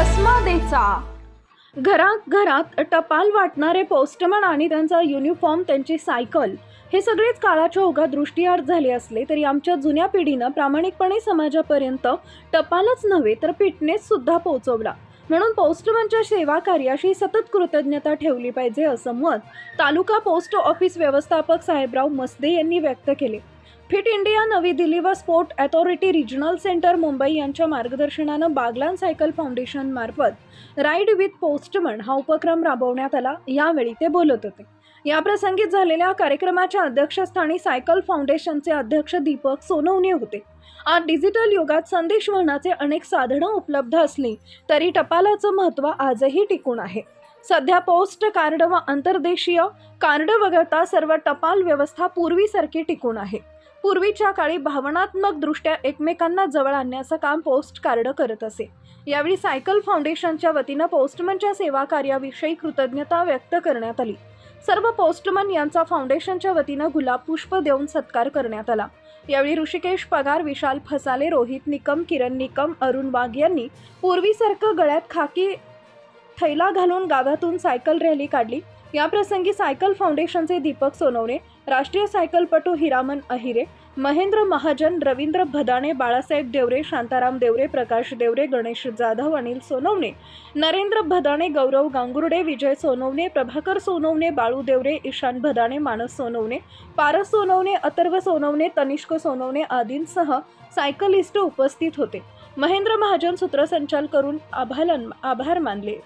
कसमादेचा घरात घरात टपाल वाटणारे पोस्टमन आणि त्यांचा युनिफॉर्म त्यांची सायकल हे सगळेच काळाच्या ओघात दृष्टीआड झाले असले तरी आमच्या जुन्या पिढीनं प्रामाणिकपणे समाजापर्यंत टपालच नव्हे तर फिटनेससुद्धा पोहोचवला म्हणून पोस्टमनच्या सेवा कार्याशी सतत कृतज्ञता ठेवली पाहिजे असं मत तालुका पोस्ट ऑफिस व्यवस्थापक साहेबराव मसदे यांनी व्यक्त केले. फिट इंडिया नवी दिल्ली व sport authority regional centre Mumbai यांच्या मार्गदर्शनानं बागलान सायकल फाउंडेशन मार्फत राईड विथ पोस्टमन हा उपक्रम राबवण्यात आला. यावेळी ते बोलत होते. याप्रसंगी झालेल्या कार्यक्रमाच्या अध्यक्षस्थानी सायकल फाउंडेशनचे अध्यक्ष दीपक सोनवणे होते. आज डिजिटल युगात संदेश वहनाचे अनेक साधनं उपलब्ध असली तरी टपालाचं महत्त्व आजही टिकून आहे. सध्या पोस्ट कार्ड व आंतरदेशीय कार्ड वगळता सर्व टपाल व्यवस्था पूर्वीसारखी टिकून आहे. पूर्वीच्या काळी भावनात्मक दृष्ट्या एकमेकांना जवळ आणण्याचं काम पोस्ट कार्ड करत असे. यावेळी सायकल फाउंडेशनच्या वतीनं पोस्टमनच्या सेवा कार्याविषयी कृतज्ञता व्यक्त करण्यात आली. सर्व पोस्टमन यांचा फाउंडेशनच्या वतीनं गुलाब पुष्प देऊन सत्कार करण्यात आला. यावेळी ऋषिकेश पगार विशाल फसाले रोहित निकम किरण निकम अरुण वाघ यांनी पूर्वीसारखं गळ्यात खाकी थैला घालून गावातून सायकल रॅली काढली. याप्रसंगी सायकल फाउंडेशनचे दीपक सोनवणे राष्ट्रीय सायकलपटू हिरामन अहिरे महेंद्र महाजन रवींद्र भदाणे बाळासाहेब देवरे शांताराम देवरे प्रकाश देवरे गणेश जाधव अनिल सोनवणे नरेंद्र भदाणे गौरव गांगुर्डे विजय सोनवणे प्रभाकर सोनवणे बाळू देवरे ईशान भदाणे मानस सोनवणे पारस सोनवणे अथर्व सोनवणे तनिष्क सोनवणे आदींसह सायकलिस्ट उपस्थित होते. महेंद्र महाजन सूत्रसंचाल करून आभालन आभार मानले.